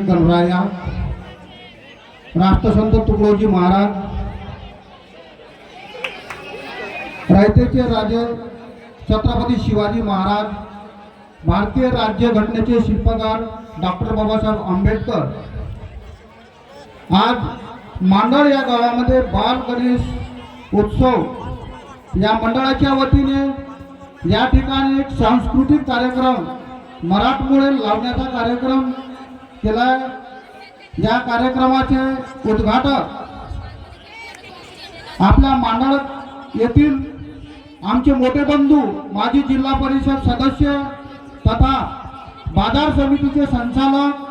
गणराया राष्ट्रसंत तुकडोजी महाराज रायतेचे राजे छत्रपती शिवाजी महाराज भारतीय राज्यघटनेचे शिल्पकार डॉक्टर बाबासाहेब आंबेडकर. आज मांडळ या गावामध्ये बाल गणेश उत्सव या मंडळाच्या वतीने या ठिकाणी एक सांस्कृतिक कार्यक्रम मराठमोळे लावण्याचा कार्यक्रम केला या कार्यक्रमाचे उद्घाटक आपल्या मांडळ येथील आमचे मोठे बंधू माजी जिल्हा परिषद सदस्य तथा बाजार समितीचे संचालक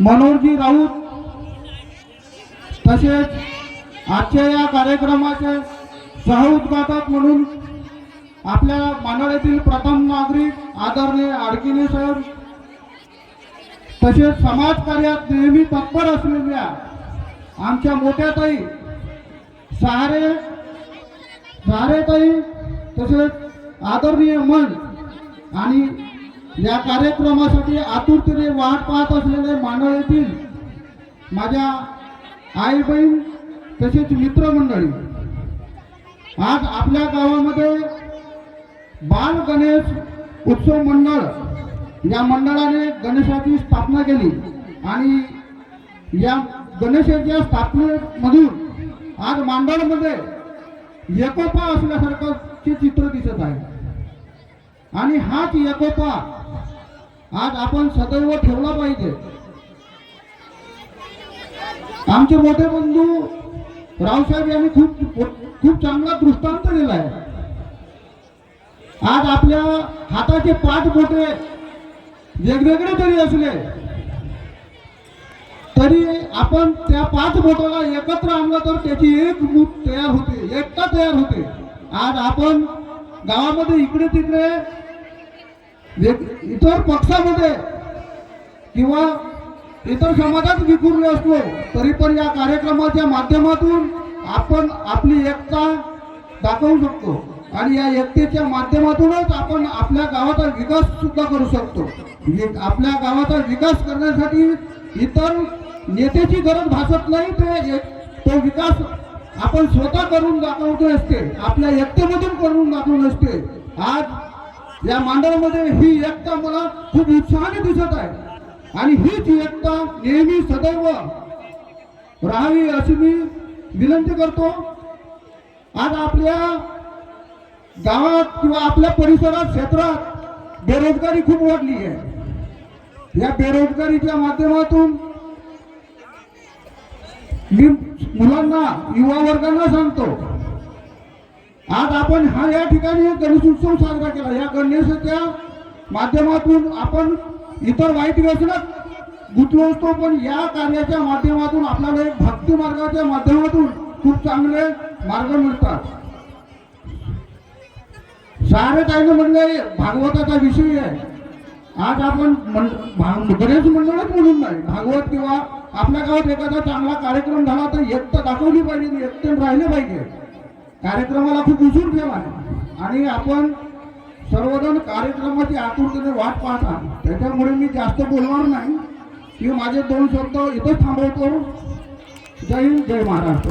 मनोहरजी राऊत तसेच आजच्या या कार्यक्रमाचे सहउद्घाटक म्हणून आपल्या मांडळ प्रथम नागरिक आदरणीय आडकिने साहेब तसेच समाजकार्यात नेहमी तत्पर असलेल्या आमच्या मोठ्या ताई सहारे सहारेताई तसेच आदरणीय मन आणि या कार्यक्रमासाठी आतुरतेने वाट पाहत असलेले मांडळ येथील माझ्या आई बहीण तसेच मित्रमंडळी आज आपल्या गावामध्ये बाल गणेश उत्सव मंडळ या मंडळाने गणेशाची स्थापना केली. आणि या गणेशाच्या स्थापनेमधून आज मांडळमध्ये एकोपा असल्यासारखं चे चित्र दिसत आहे. आणि हाच एकोपा आज आपण सदैव ठेवला पाहिजे. आमचे मोठे बंधू रावसाहेब यांनी खूप खूप चांगला दृष्टांत दिला आहे आज आपल्या हाताचे पाच बोटे वेगवेगळे जरी असले. तरी आपण त्या पाच बोटाला एकत्र आणलं तर त्याची एक मूठ तयार होते एकता तयार होते. आज आपण गावामध्ये इकडे तिकडे इतर पक्षामध्ये किंवा इतर समाजात विखुरले असलो तरी पण या कार्यक्रमाच्या माध्यमातून आपण आपली एकता दाखवू शकतो. आणि या एकतेच्या माध्यमातूनच आपण आपल्या गावाचा विकास सुद्धा करू शकतो. आपल्या गावाचा विकास करण्यासाठी इतर नेत्याची गरज भासत नाही ते एक- तो विकास आपण स्वतः करून दाखवतो असते. आपल्या एकतेमधून करून दाखवून असते. आज या मांडळामध्ये ही एकता मला खूप उत्साहाने दिसत आहे. आणि हीच एकता नेहमी सदैव राहावी अशी मी विनंती करतो. आज आपल्या गावात किंवा आपल्या परिसरात क्षेत्रात बेरोजगारी खूप वाढली आहे. या बेरोजगारीच्या माध्यमातून मी मुलांना युवा वर्गांना सांगतो आज आपण हा या ठिकाणी एक गणेश उत्सव साजरा केला. या गणेशाच्या माध्यमातून आपण इतर वाईट व्यसनात गुंतलो असतो पण या कार्याच्या माध्यमातून आपल्याला एक भक्ती मार्गाच्या माध्यमातून खूप चांगले मार्ग मिळतात. सारं ताईनं म्हणले भागवताचा विषय आहे. आज आपण बरेच भा- मंडळच म्हणून नाही. भागवत किंवा आपल्या गावात एखादा चांगला कार्यक्रम झाला तर एकटं दाखवली पाहिजे एकटं राहिलं पाहिजे. कार्यक्रमाला खूप उशीर ठेवा आहे. आणि आपण सर्वजण कार्यक्रमाची आतुरतेने वाट पाहता त्याच्यामुळे मी जास्त बोलणार नाही. की माझे दोन शब्द इथंच थांबवतो. जय हिंद जय महाराष्ट्र.